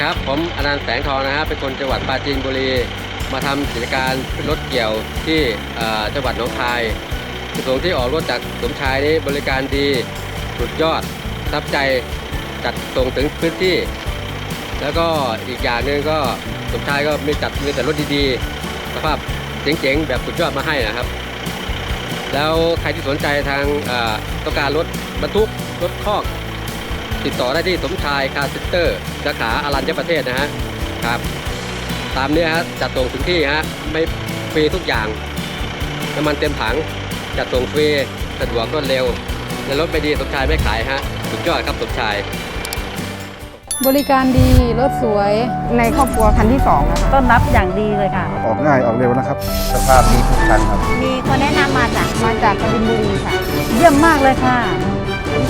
ครับ ผมอนันต์แสงทองนะฮะเป็นคนจังหวัดปราจีนบุรี มาทำกิจการรถเกี่ยวที่จังหวัดหนองคายจุดประสงที่ออกรถจากสมชายนี้บริการดีสุดยอดทับใจจัดส่งถึงพื้นที่ แล้วก็อีกอย่างหนึ่งก็สมชายก็มีจัดมีแต่รถดีๆสภาพเจ๋งๆแบบสุดยอดมาให้นะครับ แล้วใครที่สนใจทางต้องการรถบรรทุกรถคอก ติดต่อได้ที่สมชายคาร์เซ็นเตอร์สาขาอารัญญประเทศนะฮะครับ ตามเนี้ยฮะจัดส่งถึงที่ฮะไม่ฟรีทุกอย่างน้ำมันเต็มถัง จัดส่งฟรีสะดวกรวดเร็วและรถไม่ดีสมชายไม่ขายฮะสุดยอดครับสมชาย บริการดีรถสวยในครอบครัวคันที่สองนะคะต้อนรับอย่างดีเลยค่ะ ออกง่ายออกเร็วนะครับสภาพดีทุกคันครับ มีคนแนะนำมาจากมาจากกบินบุรีค่ะ เยี่ยมมากเลยค่ะสม